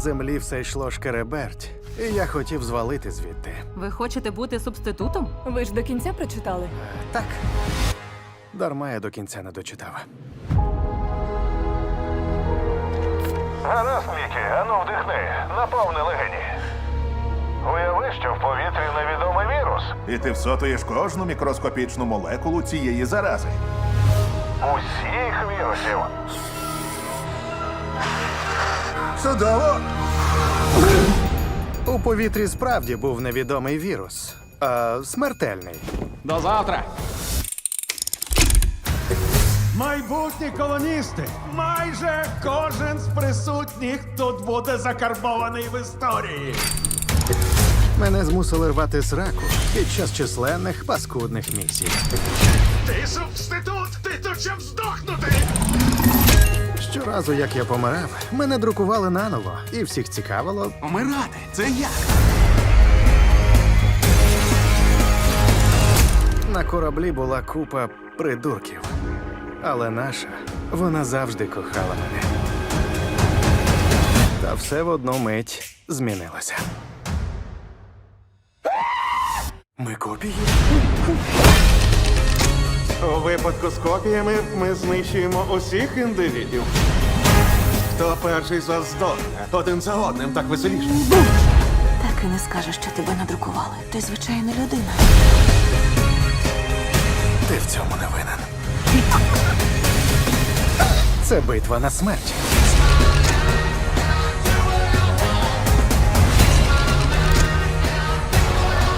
землі все йшло шкереберть, і я хотів звалити звідти. Ви хочете бути субститутом? Ви ж до кінця прочитали? Так. Дарма я до кінця не дочитав. Гаразд, Мікі, ану вдихни, наповни легені. Уяви, що в повітрі невідомий вірус. І ти всотуєш кожну мікроскопічну молекулу цієї зарази. Усіх вірусів. Чудово! У повітрі справді був невідомий вірус. А, смертельний. До завтра. Майбутні колоністи. Майже кожен з присутніх тут буде закарбований в історії. Мене змусили рвати сраку під час численних паскудних місій. Ти субститут! Щоразу, як я помирав, мене друкували наново, і всіх цікавило, Умирати. Це як? на кораблі була купа придурків. Але наша, вона завжди кохала мене. Та все в одну мить змінилося. Ми копії? У випадку з копіями ми знищуємо усіх індивідів. Хто перший за здохне, один за одним так веселіше. Так і не скажеш, що тебе надрукували. Ти звичайна людина. Ти в цьому не винен. Це битва на смерть.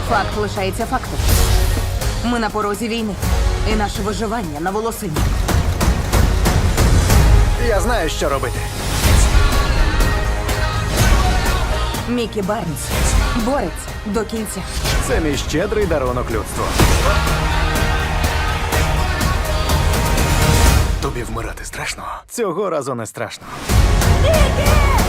Факт лишається фактом. Ми на порозі війни, і наше виживання на волосині. Я знаю, що робити. Мікі Барнс бореться до кінця. Це мій щедрий дарунок людству. Тобі вмирати страшно? Цього разу не страшно. Мікі!